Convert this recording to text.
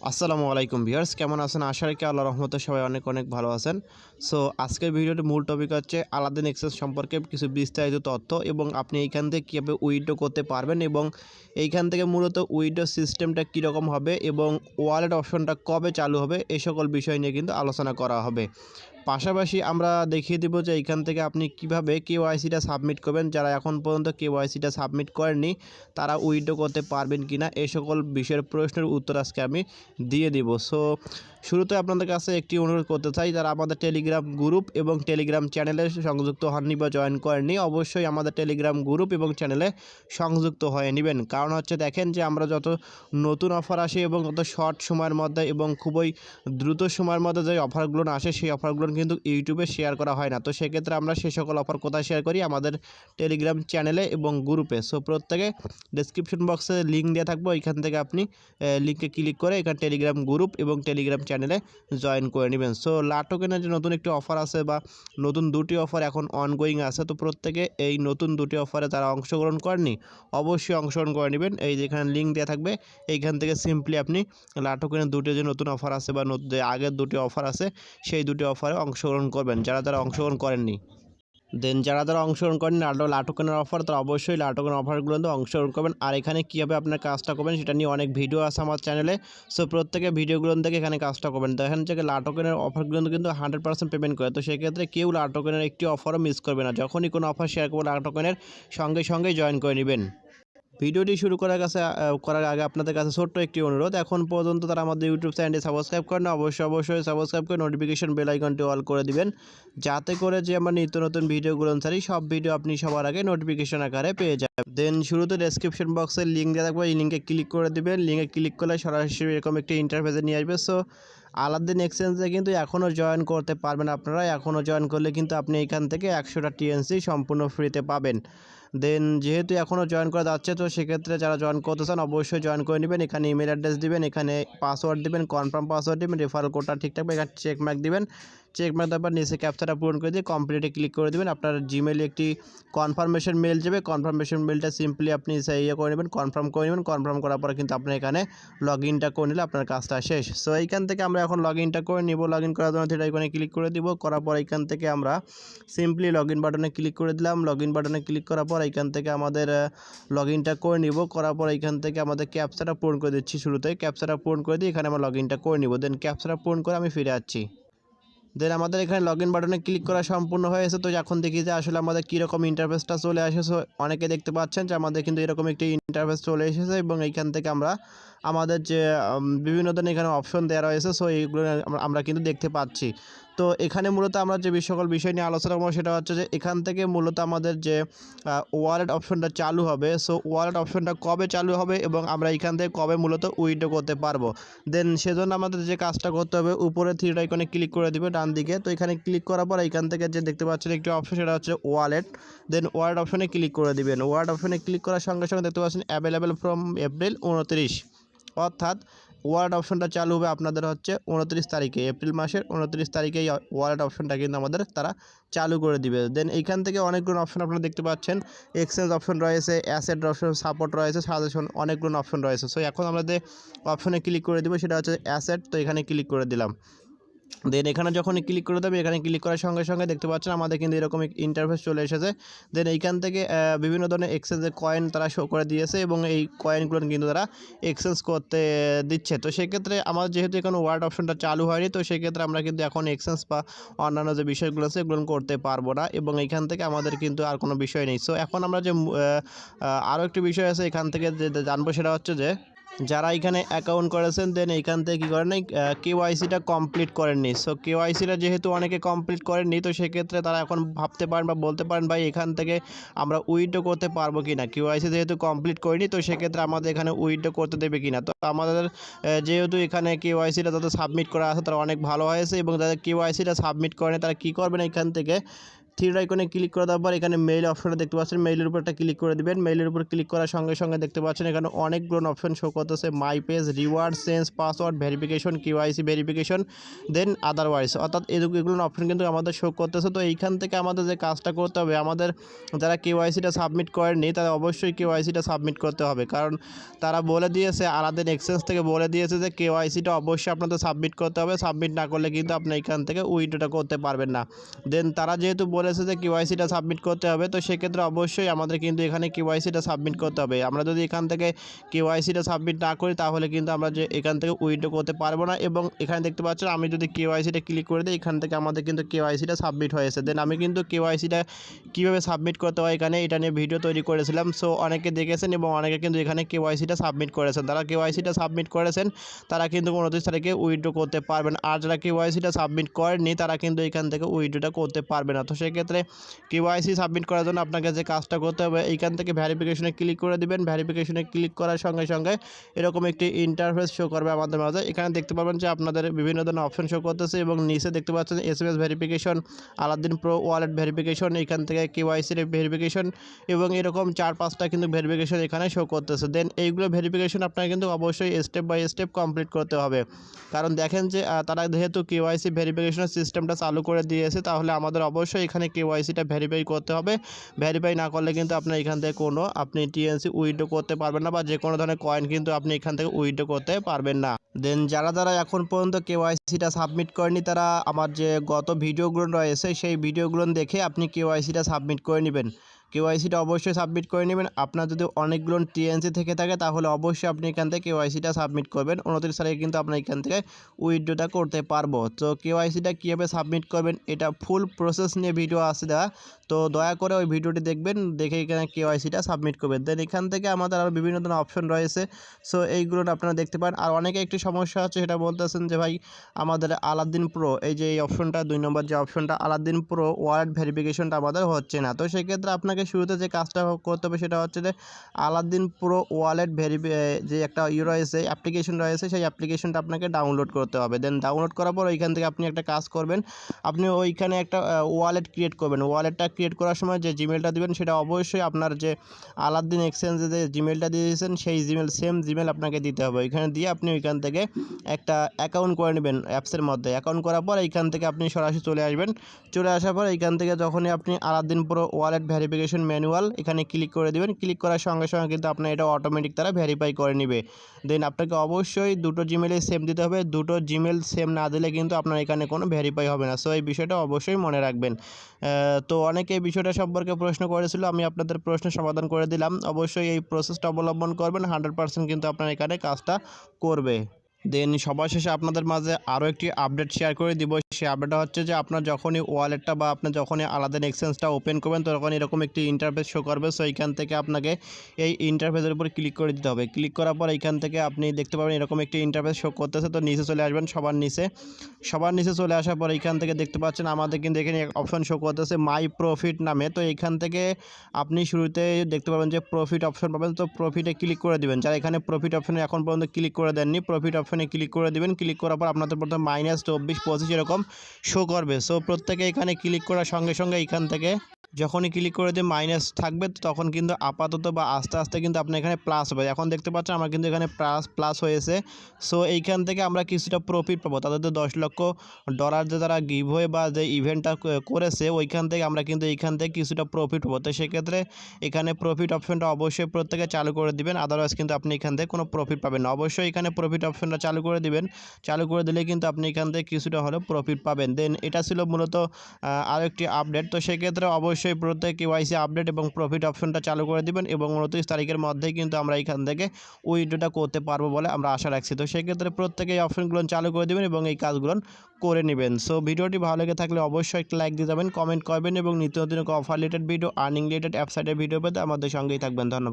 আসসালামু আলাইকুম ভিউয়ার্স, কেমন আছেন? আশা রাখি আল্লাহ রহমতে সবাই অনেক অনেক ভালো আছেন। সো আজকের ভিডিওর মূল টপিক হচ্ছে আলাদিন এক্সেস সম্পর্কে কিছু বিস্তারিত তথ্য এবং আপনি এইখান থেকে কীভাবে উইড্রো করতে পারবেন এবং এইখান থেকে মূলত উইড্রো সিস্টেমটা কীরকম হবে এবং ওয়ালেট অপশনটা কবে চালু হবে এই সকল বিষয় নিয়ে কিন্তু আলোচনা করা হবে। পাশাপাশি আমরা দেখিয়ে দেবো যে এখান থেকে আপনি কীভাবে কেওয়াইসিটা সাবমিট করবেন। যারা এখন পর্যন্ত কেওয়াইসিটা সাবমিট করেননি, তারা উইড্রো করতে পারবেন কিনা এই সকল বিষয়ের প্রশ্নের উত্তর আজকে আমি দিয়ে দিব। সো শুরুতে আপনাদের কাছে একটি অনুরোধ করতে চাই, যারা আমাদের টেলিগ্রাম গ্রুপ এবং টেলিগ্রাম চ্যানেলে সংযুক্ত হননি বা জয়েন করেননি, অবশ্যই আমাদের টেলিগ্রাম গ্রুপ এবং চ্যানেলে সংযুক্ত হয়ে নেবেন। কারণ হচ্ছে দেখেন যে আমরা যত নতুন অফার আসে এবং তত শর্ট সময়ের মধ্যে এবং খুবই দ্রুত সময়ের মধ্যে যে অফারগুলো আসে, সেই অফারগুলো কিন্তু ইউটিউবে শেয়ার করা হয় না। তো সেক্ষেত্রে আমরা সেই সকল অফার কোথায় শেয়ার করি? আমাদের টেলিগ্রাম চ্যানেলে এবং গ্রুপে সো প্রত্যেকে ডিসক্রিপশন বক্সে লিঙ্ক দেওয়া থাকব। এখান থেকে আপনি লিঙ্কে ক্লিক করে এখানে টেলিগ্রাম গ্রুপ এবং টেলিগ্রাম চ্যানেলে জয়েন করে নেবেন। সো লাটোকেনের যে নতুন একটি অফার আছে বা নতুন দুটি অফার এখন অনগোয়িং আছে, তো প্রত্যেকে এই নতুন দুটি অফারে তারা অংশগ্রহণ করেনি অবশ্যই অংশগ্রহণ করে নেবেন। এই যেখানে লিঙ্ক দেওয়া থাকবে, এইখান থেকে সিম্পলি আপনি লাটোকেনের দুটি যে নতুন অফার আছে বা আগের দুটি অফার আছে, সেই দুটি অফারে অংশগ্রহণ করবেন, যারা তারা অংশগ্রহণ করেননি। দেন যারা যারা অংশগ্রহণ করেন লাটো লাটোকেনের অফার তারা অবশ্যই লাটোকেনের অফারগুলোতে অংশগ্রহণ করবেন। আর এখানে কীভাবে আপনার কাজটা করবেন, সেটা নিয়ে অনেক ভিডিও আছে আমার চ্যানেলে সো প্রত্যেকে ভিডিওগুলো থেকে এখানে কাজটা করবেন। তো দেখেন থেকে লাটোকেনের অফারগুলো কিন্তু হান্ড্রেড পার্সেন্ট পেমেন্ট করে। তো সেক্ষেত্রে কেউ লাটোকেনের একটি অফারও মিস করবে না। যখনই কোনো অফার শেয়ার করব লাটোকেনের সঙ্গে সঙ্গে জয়েন করে নেবেন। ভিডিওটি শুরু করার কাছে করার আগে আপনাদের কাছে ছোট্ট একটি অনুরোধ। এখন পর্যন্ত তারা আমাদের ইউটিউব চ্যানেলটি সাবস্ক্রাইব করেন না অবশ্যই অবশ্যই সাবস্ক্রাইব করে নোটিফিকেশন বেল আইকনটি অল করে দিবেন। যাতে করে যে আমার নিত্য নতুন ভিডিওগুলো ছাড়ি, সব ভিডিও আপনি সবার আগে নোটিফিকেশন আকারে পেয়ে যাবেন। দেন শুরুতে ডেসক্রিপশন বক্সে লিঙ্ক দেওয়া থাকবে এই লিঙ্কে ক্লিক করে দিবেন। লিঙ্কে ক্লিক করলে সরাসরি এরকম একটি ইন্টারফেসে নিয়ে আসবে। সো আলাদিন এক্সচেঞ্জে কিন্তু এখনও জয়েন করতে পারবেন আপনারা। এখনও জয়েন করলে কিন্তু আপনি এখান থেকে একশোটা টিএনসি সম্পূর্ণ ফ্রিতে পাবেন। দেন যেহেতু এখনও জয়েন করা যাচ্ছে, তো সেক্ষেত্রে যারা জয়েন করতে চান অবশ্যই জয়েন করে নেবেন। এখানে ইমেল অ্যাড্রেস দিবেন, এখানে পাসওয়ার্ড দিবেন, কনফার্ম পাসওয়ার্ড দিবেন, রেফারেল কোডটা ঠিকঠাক এখানে চেক মার্ক দিবেন। চেক মার্ক তারপর নিচে ক্যাপচারটা পূরণ করে দিয়ে কমপ্লিটে ক্লিক করে দেবেন। আপনার জিমেলে একটি কনফার্মেশন মেল যাবে। কনফার্মেশন মেলটা সিম্পলি আপনি ইয়ে করে নেবেন কনফার্ম করে নেবেন। কনফার্ম করার পরে কিন্তু আপনার এখানে লগ ইনটা করে নিলে আপনার কাজটা শেষ। সো এইখান থেকে আমরা এখন লগ ইনটা করে নিব। লগ ইন করার জন্য সেটা এখানে ক্লিক করে দিব। করার পর এখান থেকে আমরা সিম্পলি লগ ইন বাটনে ক্লিক করে দিলাম। লগ ইন বাটনে ক্লিক করার পর এখান থেকে আমাদের লগ ইনটা করে নিব। করার পর এখান থেকে আমাদের ক্যাপচাটা পূরণ করে দিচ্ছি শুরুতে। ক্যাপচাটা পূরণ করে দিয়ে এখানে আমরা লগ ইনটা করে নিব। দেন ক্যাপচাটা পূরণ করে আমি ফিরে আসছি। দেন আমাদের এখানে লগ ইন বাটনে ক্লিক করা সম্পূর্ণ হয়েছে তো এখন দেখি যে আসলে আমাদের কীরকম ইন্টারফেসটা চলে আসে So, অনেকে দেখতে পাচ্ছেন যে আমাদের কিন্তু এরকম একটি ইন্টারফেস চলে এসেছে এবং এইখান থেকে আমরা আমাদের যে বিভিন্ন ধরনের এখানে অপশন দেওয়া রয়েছে। সো এইগুলো আমরা কিন্তু দেখতে পাচ্ছি। তো এখানে মূলত আমরা যে সকল বিষয় নিয়ে আলোচনা করব সেটা হচ্ছে যে এখান থেকে মূলত আমাদের যে ওয়ালেট অপশনটা চালু হবে। সো ওয়ালেট অপশনটা কবে চালু হবে এবং আমরা এখান থেকে কবে মূলত উইড্রো করতে পারব? দেন সেজন্য আমাদের যে কাজটা করতে হবে, উপরে থ্রি আইকনে ক্লিক করে দিবে ডান দিকে। তো এখানে ক্লিক করার পর এখান থেকে যে দেখতে পাচ্ছেন একটি অপশন সেটা হচ্ছে ওয়ালেট দেন ওয়ালেট অপশনে ক্লিক করে দিবেন। ওয়ালেট অপশনে ক্লিক করার সঙ্গে সঙ্গে দেখতে পাচ্ছেন অ্যাভেলেবেল ফ্রম এপ্রিল উনত্রিশ। অর্থাৎ ওয়ালেট অপশনটা চালু হবে আপনাদের হচ্ছে উনত্রিশ তারিখে, এপ্রিল মাসের উনত্রিশ তারিখে এই ওয়ালেট অপশনটা কিন্তু আমাদের তারা চালু করে দিবে। দেন এইখান থেকে অনেকগুলো অপশন আপনারা দেখতে পাচ্ছেন এক্সচেঞ্জ অপশন রয়েছে অ্যাসেট অপশন সাপোর্ট রয়েছে সাজেশন অনেকগুলো অপশন রয়েছে। সো এখন আমরা যে অপশনে ক্লিক করে দিব, সেটা হচ্ছে অ্যাসেট তো এখানে ক্লিক করে দিলাম। দেন এখানে যখন ক্লিক করে দেবে, এখানে ক্লিক করার সঙ্গে সঙ্গে দেখতে পাচ্ছেন আমাদের কিন্তু এরকম ইন্টারফেস চলে এসেছে। দেন এইখান থেকে বিভিন্ন ধরনের এক্সচেঞ্জের কয়েন তারা শো করে দিয়েছে এবং এই কয়েনগুলো কিন্তু তারা এক্সচেঞ্জ করতে দিচ্ছে। তো সেক্ষেত্রে আমার যেহেতু এখানে ওয়ার্ড অপশনটা চালু হয়নি, তো সেক্ষেত্রে আমরা কিন্তু এখন এক্সচেঞ্জ বা অন্যান্য যে বিষয়গুলো আছে এগুলো করতে পারব না এবং এখান থেকে আমাদের কিন্তু আর কোনো বিষয় নেই। সো এখন আমরা যে আরও একটি বিষয় আছে এখান থেকে যে যে জানব সেটা হচ্ছে যে যারা এখানে অ্যাকাউন্ট করেছেন দেন এইখান থেকে কী করেন কেওয়াইসিটা কমপ্লিট করেননি সো কেওয়াইসিটা যেহেতু অনেকে কমপ্লিট করেননি তো সেক্ষেত্রে তারা এখন ভাবতে পারেন বা বলতে পারেন, ভাই, এখান থেকে আমরা উইথড্র করতে পারব কি না কেওয়াইসি যেহেতু কমপ্লিট করিনি, তো সেক্ষেত্রে আমাদের এখানে উইথড্র করতে দেবে কি না তো আমাদের যেহেতু এখানে কেওয়াইসিটা তাদের সাবমিট করা আছে, তারা অনেক ভালো হয়েছে এবং যাদের কেওয়াইসিটা সাবমিট করেনি তারা কী করবেন এখান থেকে? থ্রি আইকনে ক্লিক করে দেওয়ার পর এখানে মেইল অপশনটা দেখতে পাচ্ছেন। মেইলের উপর একটা ক্লিক করে দিবেন। মেইলের উপর ক্লিক করার সঙ্গে সঙ্গে দেখতে পাচ্ছেন এখানে অনেকগুলো অপশন শো করতেছে। My page reward change password verification QIC verification then otherwise অর্থাৎ এগুলো অপশন কিন্তু আমাদের শো করতেছে। তো এইখান থেকে আমাদের যে কাজটা করতে হবে, আমাদের যারা কেওয়াইসিটা সাবমিট করেননি, তারা অবশ্যই কেওয়াইসিটা সাবমিট করতে হবে। কারণ তারা বলে দিয়েছে, আলাদিন এক্সচেঞ্জ থেকে বলে দিয়েছে যে কেওয়াইসিটা অবশ্যই আপনাদের সাবমিট করতে হবে। সাবমিট না করলে কিন্তু আপনি এখান থেকে উইড্রোটা করতে পারবেন না। দেন তারা যেহেতু বলেছে যে কেওয়াইসিটা সাবমিট করতে হবে, তো সেক্ষেত্রে অবশ্যই আমাদের কিন্তু এখানে কেওয়াইসিটা সাবমিট করতে হবে। আমরা যদি এখান থেকে কেওয়াইসিটা সাবমিট না করি, তাহলে কিন্তু আমরা যে এখান থেকে উইড্রো করতে পারব না এবং এখানে দেখতে পাচ্ছেন আমি যদি কেওয়াইসিটা ক্লিক করে দিই, এখান থেকে আমাদের কিন্তু কেওয়াইসিটা সাবমিট হয়েছে দেন আমি কিন্তু কেওয়াইসিটা কীভাবে সাবমিট করতে হয় এখানে, এটা নিয়ে ভিডিও তৈরি করেছিলাম। সো অনেকে দেখেছেন এবং অনেকে কিন্তু এখানে কেওয়াইসিটা সাবমিট করেছেন। তারা কেওয়াইসিটা সাবমিট করেছেন, তারা কিন্তু উনত্রিশ তারিখে উইড্রো করতে পারবেন। আর যারা কেওয়াইসিটা সাবমিট করেননি, তারা কিন্তু এখান থেকে উইড্রোটা করতে পারবে না। তো সেক্ষেত্রে কেওয়াইসি সাবমিট করার জন্য আপনাকে যে কাজটা করতে হবে, এইখান থেকে ভ্যারিফিকেশনে ক্লিক করে দিবেন। ভ্যারিফিকেশনে ক্লিক করার সঙ্গে সঙ্গে এরকম একটি ইন্টারফেস শো করবে আমাদের মাঝে। এখানে দেখতে পাবেন যে আপনাদের বিভিন্ন ধরনের অপশন শো করতেছে এবং নিচে দেখতে পাচ্ছেন S M S verification Aladdin pro wallet verification এখান থেকে কেওয়াইসির ভেরিফিকেশন এবং এরকম চার পাঁচটা কিন্তু ভেরিফিকেশন এখানে শো করতেছে। দেন এইগুলো ভেরিফিকেশন আপনাকে কিন্তু অবশ্যই স্টেপ বাই স্টেপ কমপ্লিট করতে হবে। কারণ দেখেন যে তারা যেহেতু কেওয়াইসি ভেরিফিকেশনের সিস্টেমটা চালু করে দিয়েছে, তাহলে আমাদের অবশ্যই এখানে কেওয়াইসিটা ভেরিফাই করতে হবে। ভেরিফাই না করলে কিন্তু আপনার এখান থেকে কোনো, আপনি টিএনসি উইথড্র করতে পারবেন না বা যে কোনো ধরনের কয়েন কিন্তু আপনি এখান থেকে উইথড্র করতে পারবেন না। দেন যারা যারা এখন পর্যন্ত কেওয়াইসিটা সাবমিট করেনি, তারা আমার যে গত ভিডিওগুলো রয়েছে, সেই ভিডিওগুলো দেখে আপনি কেওয়াইসিটা সাবমিট করে নেবেন। কেওয়াইসিটা অবশ্যই সাবমিট করে নেবেন। আপনার যদি অনেকগুলো টিএনসি থেকে থাকে, তাহলে অবশ্যই আপনি এখান থেকে কেওয়াইসিটা সাবমিট করবেন। উনত্রিশ তারিখে কিন্তু আপনার এখান থেকে উইথড্রোটা করতে পারব। তো কেওয়াইসিটা কীভাবে সাবমিট করবেন, এটা ফুল প্রসেস নিয়ে ভিডিও আছে দেওয়া। তো দয়া করে ওই ভিডিওটি দেখবেন, দেখে এখানে কেওয়াইসিটা সাবমিট করবেন। দেন এখান থেকে আমাদের আরও বিভিন্ন ধরনের অপশন রয়েছে। সো এইগুলো আপনারা দেখতে পান আর অনেকে একটি সমস্যা আছে সেটা বলতেছেন যে, ভাই, আমাদের আলাদিন প্রো এই যে এই অপশনটা দুই নম্বর যে অপশনটা আলাদিন প্রো ওয়ার্ড ভেরিফিকেশনটা আমাদের হচ্ছে না। তো সেক্ষেত্রে আপনাকে শুরুতে যে কাজটা করতে হবে সেটা হচ্ছে যে আলাদিন প্রো ওয়ালেট ভেরিফি যে একটা ই রয়েছে অ্যাপ্লিকেশন রয়েছে, সেই অ্যাপ্লিকেশনটা আপনাকে ডাউনলোড করতে হবে। দেন ডাউনলোড করার পর ওইখান থেকে আপনি একটা কাজ করবেন। আপনি ওইখানে একটা ওয়ালেট ক্রিয়েট করবেন। ওয়ালেটটা ক্রিয়েট করার সময় যে জিমেলটা দিবেন, সেটা অবশ্যই আপনার যে আলাদিন এক্সচেঞ্জে যে জিমেলটা দিয়েছেন, সেই জিমেল সেম জিমেল আপনাকে দিতে হবে। ওইখানে দিয়ে আপনি ওইখান থেকে একটা অ্যাকাউন্ট করে নেবেন অ্যাপসের মধ্যে। অ্যাকাউন্ট করার পর এইখান থেকে আপনি সরাসরি চলে আসবেন। চলে আসার পর এইখান থেকে যখনই আপনি আলাদিন পুরো ওয়ালেট ভেরিফিকেশন ম্যানুয়াল এখানে ক্লিক করে দিবেন। ক্লিক করার সঙ্গে সঙ্গে কিন্তু আপনার এটা অটোমেটিক তারা ভেরিফাই করে নেবে। দেন আপনাকে অবশ্যই দুটো জিমেলে সেম দিতে হবে। দুটো জিমেল সেম না দিলে কিন্তু আপনার এখানে কোনো ভেরিফাই হবে না। সো এই বিষয়টা অবশ্যই মনে রাখবেন। তো অনেকে এই বিষয়টা সম্পর্কে প্রশ্ন করেছিল, আমি আপনাদের প্রশ্নের সমাধান করে দিলাম। অবশ্যই এই প্রসেসটা অবলম্বন করবেন। হান্ড্রেড পার্সেন্ট কিন্তু আপনার এখানে কাজটা করবে। দেন সবার শেষে আপনাদের মাঝে আরও একটি আপডেট শেয়ার করে দিব। সেই আপডেটটা হচ্ছে যে আপনার যখনই ওয়ালেটটা বা আপনার যখনই আলাদা এক্সচেঞ্জটা ওপেন করবেন, তখন এরকম একটি ইন্টারফেস শো করবে। সো এইখান থেকে আপনাকে এই ইন্টারফেসের উপর ক্লিক করে দিতে হবে। ক্লিক করার পর এইখান থেকে আপনি দেখতে পাবেন এরকম একটি ইন্টারফেস শো করতেছে। তো নিচে চলে আসবেন সবার নিচে। সবার নিচে চলে আসার পর এইখান থেকে দেখতে পাচ্ছেন আমাদের কিন্তু এখানে অপশন শো করতেছে মাই প্রফিট নামে। তো এইখান থেকে আপনি শুরুতে দেখতে পাবেন যে প্রফিট অপশন পাবেন। তো প্রফিটে ক্লিক করে দিবেন। যারা এখানে প্রফিট অপশনে এখন পর্যন্ত ক্লিক করে দেননি প্রফিট অপশনে ক্লিক করে দিবেন। ক্লিক করার পর আপনাদের প্রথমে মাইনাস চব্বিশ, পঁচিশ এরকম শো করবে। সো প্রত্যেকে এখানে ক্লিক করার সঙ্গে সঙ্গে এইখান থেকে যখনই ক্লিক করে দিয়ে মাইনাস থাকবে, তখন কিন্তু আপাতত বা আস্তে আস্তে কিন্তু আপনার এখানে প্লাস হবে এখন দেখতে পাচ্ছেন আমার কিন্তু এখানে প্লাস প্লাস হয়েছে। সো এইখান থেকে আমরা কিছুটা প্রফিট পাবো। তাদের তো দশ লক্ষ ডলার যে তারা গিভ হয়ে বা যে ইভেন্টটা করেছে, ওইখান থেকে আমরা কিন্তু এইখান থেকে কিছুটা প্রফিট পাবো। তো সেক্ষেত্রে এখানে প্রফিট অপশনটা অবশ্যই প্রত্যেকে চালু করে দিবেন। আদারওয়াইজ কিন্তু আপনি এখান থেকে কোনো প্রফিট পাবেন না। অবশ্যই এখানে প্রফিট অপশনটা চালু করে দিবেন। চালু করে দিলে কিন্তু আপনি এখান থেকে কিছুটা হলেও প্রফিট পাবেন। দেন এটা ছিল মূলত আরও একটি আপডেট তো সেক্ষেত্রে অবশ্যই প্রত্যেক কেওয়াইসি আপডেট এবং প্রফিট অপশনটা চালু করে দিবেন এবং উনত্রিশ তারিখের মধ্যেই কিন্তু আমরা এখান থেকে উইড্রোটা করতে পারব বলে আমরা আশা রাখছি। তো সেক্ষেত্রে প্রত্যেকে এই অপশনগুলো চালু করে দেবেন এবং এই কাজগুলো করে নেবেন। সো ভিডিওটি ভালো লেগে থাকলে অবশ্যই একটা লাইক দিয়ে যাবেন কমেন্ট করবেন এবং নিত্য নতুন offer related video earning related ওয়েবসাইটের ভিডিও পেতে আমাদের সঙ্গেই থাকবেন। ধন্যবাদ।